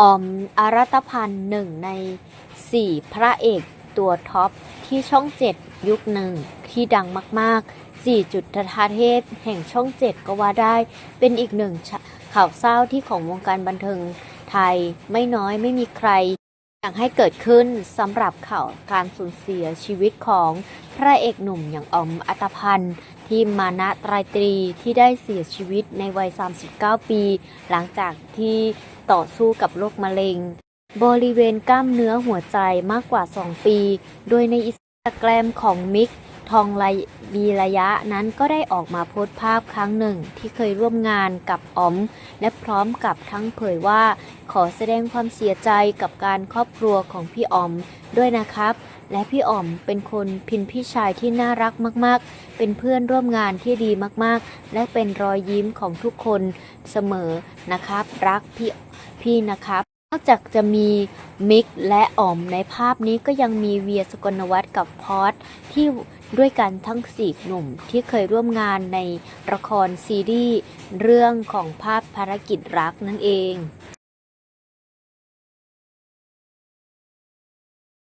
ออมอารัตพันธ์หนึ่งในสี่พระเอกตัวท็อปที่ช่องเจ็ดยุคหนึ่งที่ดังมากๆสี่จุดทาเทพแห่งช่องเจ็ดก็ว่าได้ เป็นอีกหนึ่งข่าวเศร้าที่ของวงการบันเทิงไทยไม่น้อยไม่มีใคร อยากให้เกิดขึ้นสำหรับข่าวการสูญเสียชีวิตของพระเอกหนุ่มอย่างอมอัตพันธ์ที่มานะตรตรีที่ได้เสียชีวิตในวัย 39 ปี หลังจากที่ต่อสู้กับโรคมะเร็ง บริเวณกล้ามเนื้อหัวใจมากกว่า 2 ปี โดยในอินสตาแกรมของมิก ทองไลบีระยะนั้นก็ได้ออกมาโพสต์ภาพครั้งหนึ่งที่เคยร่วมงานกับอ๋อม และพร้อมกับทั้งเผยว่า ขอแสดงความเสียใจกับการครอบครัวของพี่อ๋อมด้วยนะครับ และพี่อ๋อมเป็นคนพินพี่ชายที่น่ารักมาก ๆ เป็นเพื่อนร่วมงานที่ดีมากๆ และเป็นรอยยิ้มของทุกคนเสมอนะครับ รักพี่พี่นะครับ อกจากจะมีมิกและอ๋อมในภาพนี้ก็ยังมีเวียสกลวัฒน์กับพอสที่ด้วยกันทั้งสี่หนุ่มที่เคยร่วมงานในละครซีรีส์เรื่องของภาพภารกิจรักนั่นเอง